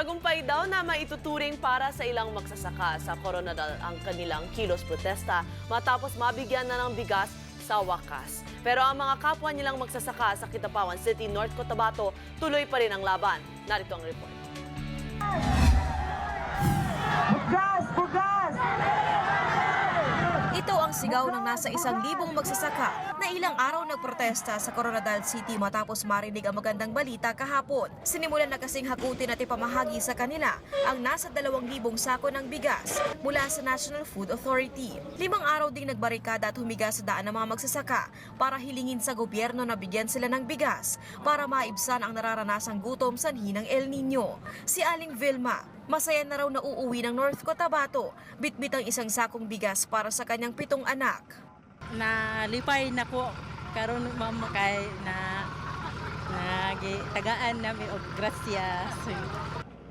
Tagumpay daw na maituturing para sa ilang magsasaka sa Coronadal ang kanilang kilos protesta matapos mabigyan na ng bigas sa wakas. Pero ang mga kapwa nilang magsasaka sa Kitapawan City, North Cotabato, tuloy pa rin ang laban. Narito ang report. Bugas! Bugas! Sigaw ng nasa isang libong magsasaka na ilang araw nagprotesta sa Coronadal City matapos marinig ang magandang balita kahapon. Sinimulan na kasing hakutin at ipamahagi sa kanila ang nasa dalawang libong sako ng bigas mula sa National Food Authority. Limang araw ding nagbarikada at humiga sa daan ng mga magsasaka para hilingin sa gobyerno na bigyan sila ng bigas para maibsan ang nararanasang gutom sanhi ng El Nino. Si Aling Vilma, Masaya na raw na uuwi ng North Cotabato, bitbit ang isang sakong bigas para sa kanyang pitong anak. nalipay na ko karon mama kay na nagi tagaan namin og grasya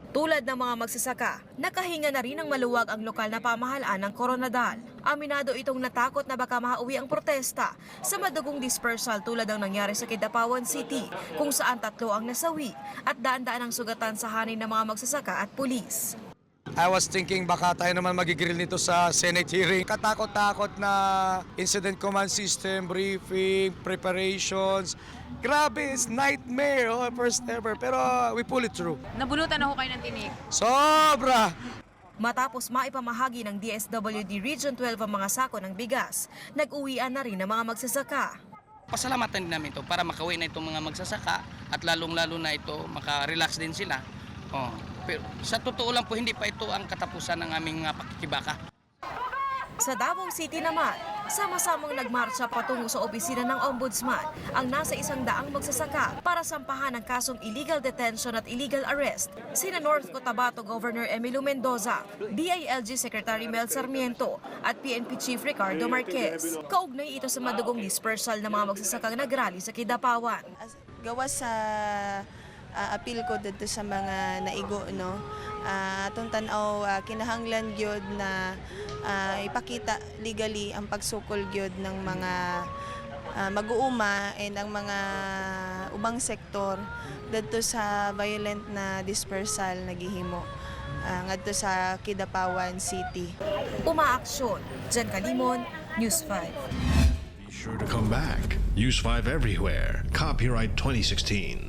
Tulad ng mga magsasaka, nakahinga na rin ng maluwag ang lokal na pamahalaan ng Coronadal. Aminado itong natakot na baka mahauwi ang protesta sa madugong dispersal tulad ng nangyari sa Kidapawan City kung saan tatlo ang nasawi at daan-daan ang sugatan sa hanin ng mga magsasaka at pulis. I was thinking baka tayo naman magigrill nito sa Senate hearing. Katakot-takot na incident command system, briefing, preparations. Grabe, it's nightmare. Oh, first ever. Pero we pull it through. Nabunutan ako kayo ng tinik. Sobra! Matapos maipamahagi ng DSWD Region 12 ang mga sako ng bigas, nag-uwian na rin ang mga magsasaka. pasalamatan din namin to para makauwi na itong mga magsasaka at lalong-lalo na ito maka-relax din sila. Oh, pero sa totoo lang po hindi pa ito ang katapusan ng aming mga pakikibaka. Sa Davao City naman, sama-samang nagmarcha patungo sa opisina ng Ombudsman ang nasa isang daang magsasaka para sampahan ng kasong illegal detention at illegal arrest sina North Cotabato Governor Emilio Mendoza, DILG Secretary Mel Sarmiento at PNP Chief Ricardo Marquez. Kaugnay ito sa madugong dispersal ng mga magsasakang nagrally sa Kidapawan. Gawa sa ah, appeal ko dito sa mga naigo no Ah, atong tan-aw ah, kinahanglan gyud na ah, ipakita legally ang pagsukol gyud ng mga ah, mag-uuma and ang mga ubang sektor dito sa violent na dispersal nagihimo ah, ngadto sa Kidapawan City. Umaaksyon, Jan Kalimon, News 5. Be sure to come back. Use 5 everywhere. Copyright 2016.